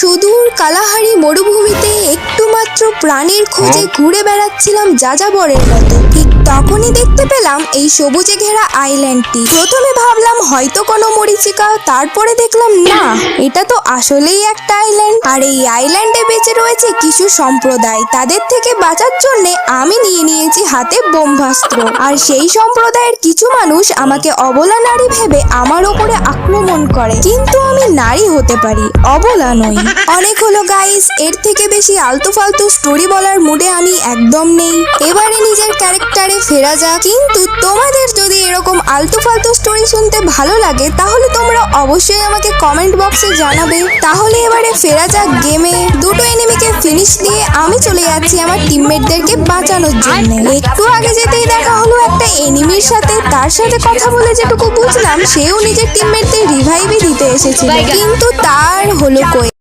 সুদূর কালাহারি মরুভূমিতে একটুমাত্র প্রাণের খোঁজে ঘুরে বেড়াচ্ছিলাম যাযাবরের মতো। তখনই দেখতে পেলাম এই সবুজে ঘেরা আইল্যান্ডটি। প্রথমে ভাবলাম হয়তো কোনো মরিচিকা, তারপরে দেখলাম না, এটা তো আসলেই একটা আইল্যান্ড। আর এই আইল্যান্ডে বেঁচে রয়েছে কিছু সম্প্রদায়, তাদের থেকে বাঁচার জন্য আমি নিয়ে নিয়েছি হাতে বোম্বাস্ত্র আর সেই সম্প্রদায়ের কিছু মানুষ আমাকে অবলা নারী ভেবে আমার ওপরে আক্রমণ করে। কিন্তু আমি নারী হতে পারি, অবলা নই। অনেক হলো গাইস এর থেকে বেশি আলতু ফালতু স্টোরি বলার মুডে আমি একদম নেই। এবারে নিজের ক্যারেক্টারে ফেরা যাক। কিন্তু তোমাদের যদি এরকম আলতু ফালতু স্টোরি শুনতে ভালো লাগে তাহলে তোমরা অবশ্যই আমাকে কমেন্ট বক্সে জানাবে। তাহলে এবারে ফেরা যাক গেমে দুটো এনিমিকে ফিনিশ দিয়ে আমি চলে যাচ্ছি আমার টিমমেটদেরকে বাঁচানোর জন্য। একটু আগে যেতেই দেখা হলো একটা এনিমির সাথে। তার সাথে কথা বলে যেটুকু বুঝলাম সেও নিজের টিমমেটদের রিভাইভই দিতে এসেছিল। কিন্তু তার হলো কই?